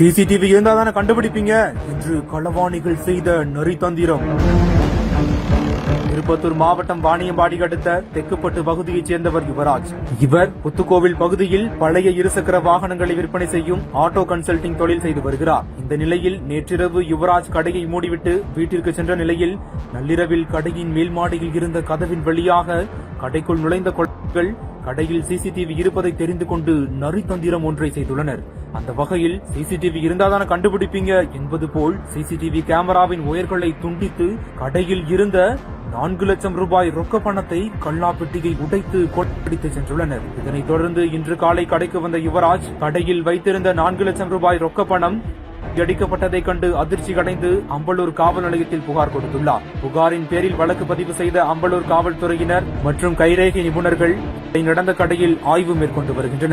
CCTV இருந்தா தானே கண்டுபிடிப்பீங்க? என்று களவாணிகள் செய்த நரித்தந்திரம். திருப்பத்தூர் மாவட்டம் வாணியம்பாடி அடுத்த தெக்குப்பட்டு பகுதியைச் சேர்ந்தவர் யுவராஜ். இவர் புத்துக்கோவில் பகுதியில் பழைய இருசக்கர வாகனங்களை விற்பனை செய்யும் ஆட்டோ கன்சல்டிங் தொழில் செய்து வருகிறார். இந்த நிலையில் நேற்றிரவு யுவராஜ் கடையை மூடிவிட்டு வீட்டிற்கு சென்ற நிலையில் நள்ளிரவில் கடையின் மேல் மாடியில் இருந்த கதவின் வழியாக கடைக்குள் நுழைந்த கொள்கைகள் கடையில் சிசிடிவி இருப்பதை தெரிந்து கொண்டு நரித்தந்திரம் ஒன்றை செய்துள்ளனர். அந்த வகையில் சிசிடிவி இருந்தாதான கண்டுபிடிப்பீங்க? என்பது போல் சிசிடிவி கேமராவின் ஒயர்களை துண்டித்து கடையில் இருந்த நான்கு லட்சம் ரூபாய் ரொக்க பணத்தை கல்லா பெட்டியை உடைத்து கொட்டடித்து சென்றுள்ளனர். இதனைத் தொடர்ந்து இன்று காலை கடைக்கு வந்த யுவராஜ் கடையில் வைத்திருந்த நான்கு லட்சம் ரூபாய் ரொக்க பணம் அடிக்கப்பட்டதைக் கண்டு அதிர்ச்சி அடைந்து அம்பலூர் காவல் நிலையத்தில் புகார் கொடுத்துள்ளார். புகாரின் பேரில் வழக்கு பதிவு செய்த அம்பலூர் காவல்துறையினர் மற்றும் கைரேகை நிபுணர்கள் நடந்த கடையில் ஆய்வு மேற்கொண்டு வருகின்றனர்.